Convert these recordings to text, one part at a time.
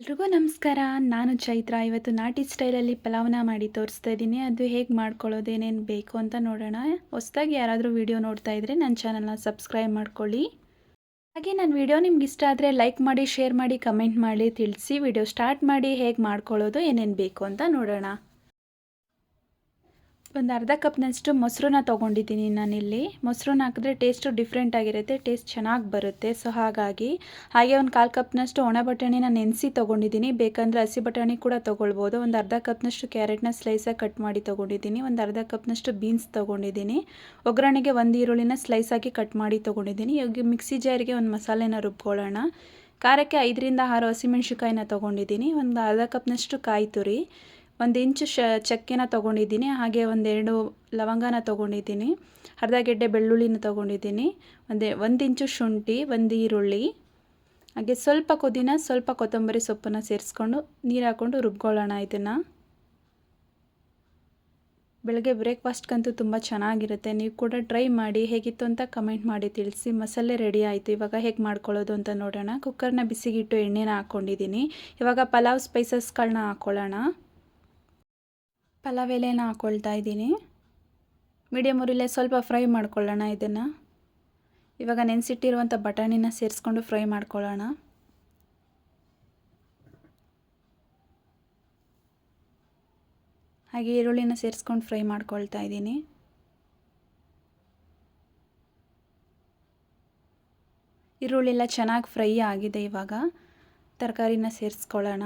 ಎಲ್ರಿಗೂ ನಮಸ್ಕಾರ. ನಾನು ಚೈತ್ರ. ಇವತ್ತು ನಾಟಿ ಸ್ಟೈಲಲ್ಲಿ ಪಲಾವ್ನ ಮಾಡಿ ತೋರಿಸ್ತಾ ಇದ್ದೀನಿ. ಅದು ಹೇಗೆ ಮಾಡ್ಕೊಳ್ಳೋದು ಏನೇನು ಬೇಕು ಅಂತ ನೋಡೋಣ. ಹೊಸದಾಗಿ ಯಾರಾದರೂ ವಿಡಿಯೋ ನೋಡ್ತಾ ಇದ್ದರೆ ನನ್ನ ಚಾನಲ್ನ ಸಬ್ಸ್ಕ್ರೈಬ್ ಮಾಡ್ಕೊಳ್ಳಿ. ಹಾಗೆ ನನ್ನ ವಿಡಿಯೋ ನಿಮ್ಗೆ ಇಷ್ಟ ಆದರೆ ಲೈಕ್ ಮಾಡಿ, ಶೇರ್ ಮಾಡಿ, ಕಮೆಂಟ್ ಮಾಡಿ, ತಿಳಿಸಿ ವಿಡಿಯೋ ಸ್ಟಾರ್ಟ್ ಮಾಡಿ ಹೇಗೆ ಮಾಡ್ಕೊಳ್ಳೋದು, ಏನೇನು ಬೇಕು ಅಂತ ನೋಡೋಣ. ಒಂದು ಅರ್ಧ ಕಪ್ನಷ್ಟು ಮೊಸರನ್ನ ತೊಗೊಂಡಿದ್ದೀನಿ ನಾನಿಲ್ಲಿ. ಮೊಸರನ್ನ ಹಾಕಿದ್ರೆ ಟೇಸ್ಟು ಡಿಫ್ರೆಂಟ್ ಆಗಿರುತ್ತೆ ಟೇಸ್ಟ್ ಚೆನ್ನಾಗಿ ಬರುತ್ತೆ. ಸೊ ಹಾಗಾಗಿ ಹಾಗೆ ಒಂದು ಕಾಲು ಕಪ್ನಷ್ಟು ಒಣ ಬಟಾಣಿನ ನೆನೆಸಿ ತೊಗೊಂಡಿದ್ದೀನಿ. ಬೇಕಂದರೆ ಹಸಿ ಬಟಾಣಿ ಕೂಡ ತೊಗೊಳ್ಬೋದು. ಒಂದು ಅರ್ಧ ಕಪ್ನಷ್ಟು ಕ್ಯಾರೆಟ್ನ ಸ್ಲೈಸಾಗಿ ಕಟ್ ಮಾಡಿ ತೊಗೊಂಡಿದ್ದೀನಿ. ಒಂದು ಅರ್ಧ ಕಪ್ನಷ್ಟು ಬೀನ್ಸ್ ತೊಗೊಂಡಿದ್ದೀನಿ. ಒಗ್ಗರಣೆಗೆ ಒಂದು ಈರುಳ್ಳಿನ ಸ್ಲೈಸಾಗಿ ಕಟ್ ಮಾಡಿ ತೊಗೊಂಡಿದ್ದೀನಿ. ಇವಾಗ ಮಿಕ್ಸಿ ಜಾರಿಗೆ ಒಂದು ಮಸಾಲೆನ ರುಬ್ಕೊಳ್ಳೋಣ. ಖಾರಕ್ಕೆ ಐದರಿಂದ ಆರು ಹಸಿಮೆಣ್ಸಿಕಾಯಿನ ತೊಗೊಂಡಿದ್ದೀನಿ. ಒಂದು ಅರ್ಧ ಕಪ್ನಷ್ಟು ಕಾಯಿ ತುರಿ. ಒಂದು ಇಂಚು ಶ, ಚಕ್ಕೆನ ತೊಗೊಂಡಿದ್ದೀನಿ, ಹಾಗೆ ಒಂದೆರಡು ಲವಂಗನ ತೊಗೊಂಡಿದ್ದೀನಿ, ಅರ್ಧ ಗೆಡ್ಡೆ ಬೆಳ್ಳುಳ್ಳಿನ ತೊಗೊಂಡಿದ್ದೀನಿ, ಒಂದೇ, ಒಂದು ಇಂಚು ಶುಂಠಿ, ಒಂದು ಈರುಳ್ಳಿ, ಹಾಗೆ ಸ್ವಲ್ಪ ಕುದಿನ ಸ್ವಲ್ಪ ಕೊತ್ತಂಬರಿ ಸೊಪ್ಪನ್ನು ಸೇರಿಸ್ಕೊಂಡು ನೀರು ಹಾಕ್ಕೊಂಡು ರುಬ್ಕೊಳ್ಳೋಣ ಇದನ್ನು. ಬೆಳಗ್ಗೆ ಬ್ರೇಕ್ಫಾಸ್ಟ್ಗಂತೂ ತುಂಬ ಚೆನ್ನಾಗಿರುತ್ತೆ, ನೀವು ಕೂಡ ಟ್ರೈ ಮಾಡಿ, ಹೇಗಿತ್ತು ಅಂತ ಕಮೆಂಟ್ ಮಾಡಿ ತಿಳಿಸಿ. ಮಸಾಲೆ ರೆಡಿ ಆಯಿತು, ಇವಾಗ ಹೇಗೆ ಮಾಡ್ಕೊಳ್ಳೋದು ಅಂತ ನೋಡೋಣ. ಕುಕ್ಕರ್ನ ಬಿಸಿಗಿಟ್ಟು ಎಣ್ಣೆನ ಹಾಕ್ಕೊಂಡಿದ್ದೀನಿ ಇವಾಗ ಪಲಾವ್ ಸ್ಪೈಸಸ್ಗಳನ್ನ ಹಾಕ್ಕೊಳ್ಳೋಣ ಪಲಾವ್ ಎಲೆನ ಹಾಕ್ಕೊಳ್ತಾ ಇದ್ದೀನಿ. ಮೀಡಿಯಮ್ ಉರಿಲೇ ಸ್ವಲ್ಪ ಫ್ರೈ ಮಾಡ್ಕೊಳ್ಳೋಣ ಇದನ್ನು. ಇವಾಗ ನೆನೆಸಿಟ್ಟಿರುವಂಥ ಬಟಾಣಿನ ಸೇರಿಸ್ಕೊಂಡು ಫ್ರೈ ಮಾಡ್ಕೊಳ್ಳೋಣ. ಹಾಗೆ ಈರುಳ್ಳಿನ ಸೇರಿಸ್ಕೊಂಡು ಫ್ರೈ ಮಾಡ್ಕೊಳ್ತಾ ಇದ್ದೀನಿ. ಈರುಳ್ಳಿ ಎಲ್ಲ ಚೆನ್ನಾಗಿ ಫ್ರೈ ಆಗಿದೆ ಇವಾಗ. ತರಕಾರಿನ ಸೇರಿಸ್ಕೊಳ್ಳೋಣ.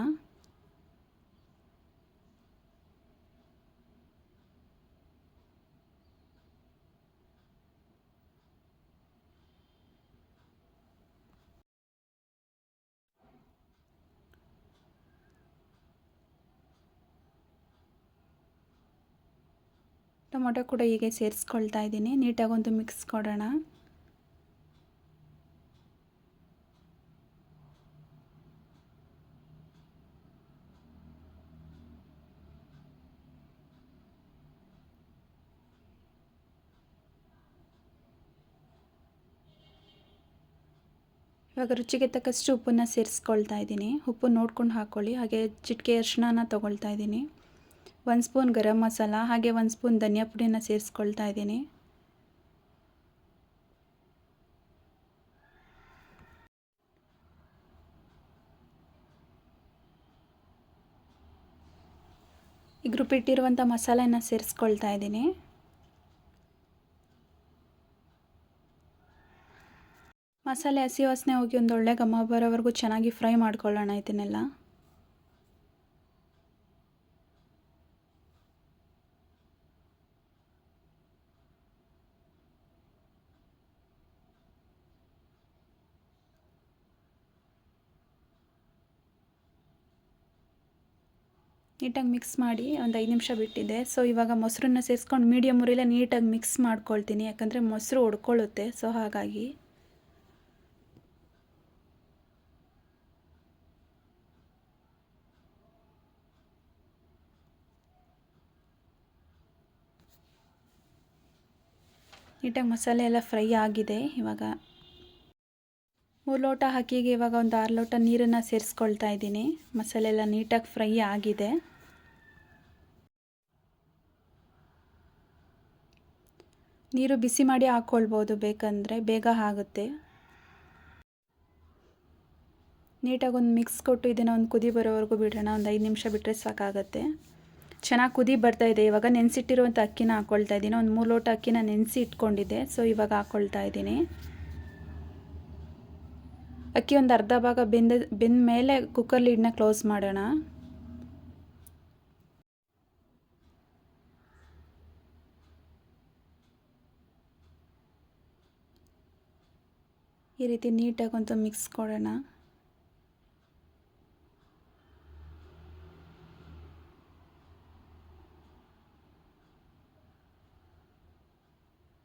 ಟೊಮೊಟೊ ಕೂಡ ಹೀಗೆ ಸೇರಿಸ್ಕೊಳ್ತಾ ಇದ್ದೀನಿ. ನೀಟಾಗಿ ಒಂದು ಮಿಕ್ಸ್ ಕೊಡೋಣ. ಇವಾಗ ರುಚಿಗೆ ತಕ್ಕಷ್ಟು ಉಪ್ಪನ್ನು ಸೇರಿಸ್ಕೊಳ್ತಾ ಇದ್ದೀನಿ. ಉಪ್ಪು ನೋಡ್ಕೊಂಡು ಹಾಕ್ಕೊಳ್ಳಿ ಹಾಗೆ ಚಿಟಿಕೆ ಅರ್ಶಿನ ತೊಗೊಳ್ತಾ ಇದ್ದೀನಿ. ಒಂದು ಸ್ಪೂನ್ ಗರಂ ಮಸಾಲ, ಹಾಗೆ ಒಂದು ಸ್ಪೂನ್ ಧನಿಯಾ ಪುಡಿನ ಸೇರಿಸ್ಕೊಳ್ತಾ ಇದ್ದೀನಿ. ಈಗ ರುಬ್ಬಿಟ್ಟಿರುವಂಥ ಮಸಾಲೆನ ಸೇರಿಸ್ಕೊಳ್ತಾ ಇದ್ದೀನಿ. ಮಸಾಲೆ ಹಸಿ ವಾಸನೆ ಹೋಗಿ ಒಂದು ಒಳ್ಳೆ ಘಮ ಬರೋವರೆಗೂ ಚೆನ್ನಾಗಿ ಫ್ರೈ ಮಾಡ್ಕೊಳ್ಳೋಣ ಇದನ್ನೆಲ್ಲ. ನೀಟಾಗಿ ಮಿಕ್ಸ್ ಮಾಡಿ ಒಂದು ಐದು ನಿಮಿಷ ಬಿಟ್ಟಿದೆ. ಸೊ ಇವಾಗ ಮೊಸರನ್ನ ಸೇರಿಸ್ಕೊಂಡು ಮೀಡಿಯಮ್ ಉರಿಲೇ ನೀಟಾಗಿ ಮಿಕ್ಸ್ ಮಾಡ್ಕೊಳ್ತೀನಿ. ಯಾಕಂದರೆ ಮೊಸರು ಹೊಡ್ಕೊಳ್ಳುತ್ತೆ ಸೊ ಹಾಗಾಗಿ. ನೀಟಾಗಿ ಮಸಾಲೆ ಎಲ್ಲ ಫ್ರೈ ಆಗಿದೆ ಇವಾಗ. ಮೂರು ಲೋಟ ಹಾಕಿಗೆ ಇವಾಗ ಒಂದು ಆರು ಲೋಟ ನೀರನ್ನು ಸೇರಿಸ್ಕೊಳ್ತಾ ಇದ್ದೀನಿ. ಮಸಾಲೆ ಎಲ್ಲ ನೀಟಾಗಿ ಫ್ರೈ ಆಗಿದೆ. ನೀರು ಬಿಸಿ ಮಾಡಿ ಹಾಕ್ಕೊಳ್ಬೋದು ಬೇಕಂದರೆ ಬೇಗ ಆಗುತ್ತೆ. ನೀಟಾಗಿ ಒಂದು ಮಿಕ್ಸ್ ಕೊಟ್ಟು ಇದನ್ನು ಒಂದು ಕುದಿ ಬರೋವರೆಗೂ ಬಿಡೋಣ, ಒಂದು ಐದು ನಿಮಿಷ ಬಿಟ್ಟರೆ ಸಾಕಾಗುತ್ತೆ. ಚೆನ್ನಾಗಿ ಕುದಿ ಬರ್ತಾ ಇದೆ. ಇವಾಗ ನೆನೆಸಿಟ್ಟಿರುವಂಥ ಅಕ್ಕಿನ ಹಾಕ್ಕೊಳ್ತಾ ಇದ್ದೀನಿ. ಒಂದು ಮೂರು ಲೋಟ ಅಕ್ಕಿನ ನೆನೆಸಿ ಇಟ್ಕೊಂಡಿದ್ದೆ. ಸೊ ಇವಾಗ ಹಾಕ್ಕೊಳ್ತಾ ಇದ್ದೀನಿ. ಅಕ್ಕಿ ಒಂದು ಅರ್ಧ ಭಾಗ ಬೆಂದ ಬೆಂದ ಮೇಲೆ ಕುಕ್ಕರ್ ಲೀಡ್ನ ಕ್ಲೋಸ್ ಮಾಡೋಣ. ಈ ರೀತಿ ನೀಟಾಗಿ ಒಂದು ಮಿಕ್ಸ್ ಕೊಡೋಣ.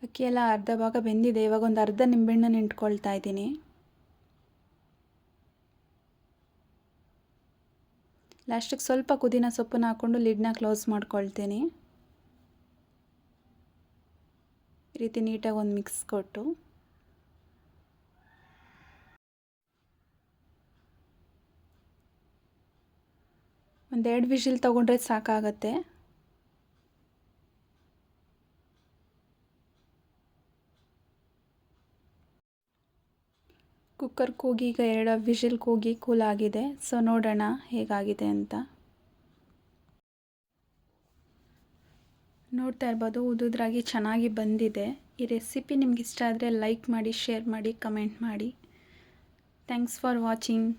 ಅಕ್ಕಿ ಎಲ್ಲ ಅರ್ಧ ಭಾಗ ಬೆಂದಿದೆ. ಇವಾಗ ಒಂದು ಅರ್ಧ ನಿಂಬೆಹಣ್ಣನ್ನು ಇಟ್ಕೊಳ್ತಾ ಇದ್ದೀನಿ. ಲಾಸ್ಟಿಗೆ ಸ್ವಲ್ಪ ಕುದಿನ ಸೊಪ್ಪನ್ನ ಹಾಕ್ಕೊಂಡು ಲಿಡ್ನ ಕ್ಲೋಸ್ ಮಾಡ್ಕೊಳ್ತೀನಿ. ಈ ರೀತಿ ನೀಟಾಗಿ ಒಂದು ಮಿಕ್ಸ್ ಕೊಟ್ಟು. ಒಂದೆರಡು ವಿಷಿಲ್ ತೊಗೊಂಡ್ರೆ ಸಾಕಾಗತ್ತೆ. ಕುಕ್ಕರ್ ಕೂಗಿ ಈಗ ಎರಡು ವಿಷಿಲ್ ಕೂಗಿ ಕೂಲ್ ಆಗಿದೆ. ಸೊ ನೋಡೋಣ ಹೇಗಾಗಿದೆ ಅಂತ. ನೋಡ್ತಾ ಇರ್ಬೋದು ಉದುದ್ರಾಗಿ ಚೆನ್ನಾಗಿ ಬಂದಿದೆ. ಈ ರೆಸಿಪಿ ನಿಮ್ಗೆ ಇಷ್ಟ ಆದರೆ ಲೈಕ್ ಮಾಡಿ ಶೇರ್ ಮಾಡಿ ಕಮೆಂಟ್ ಮಾಡಿ. Thanks for watching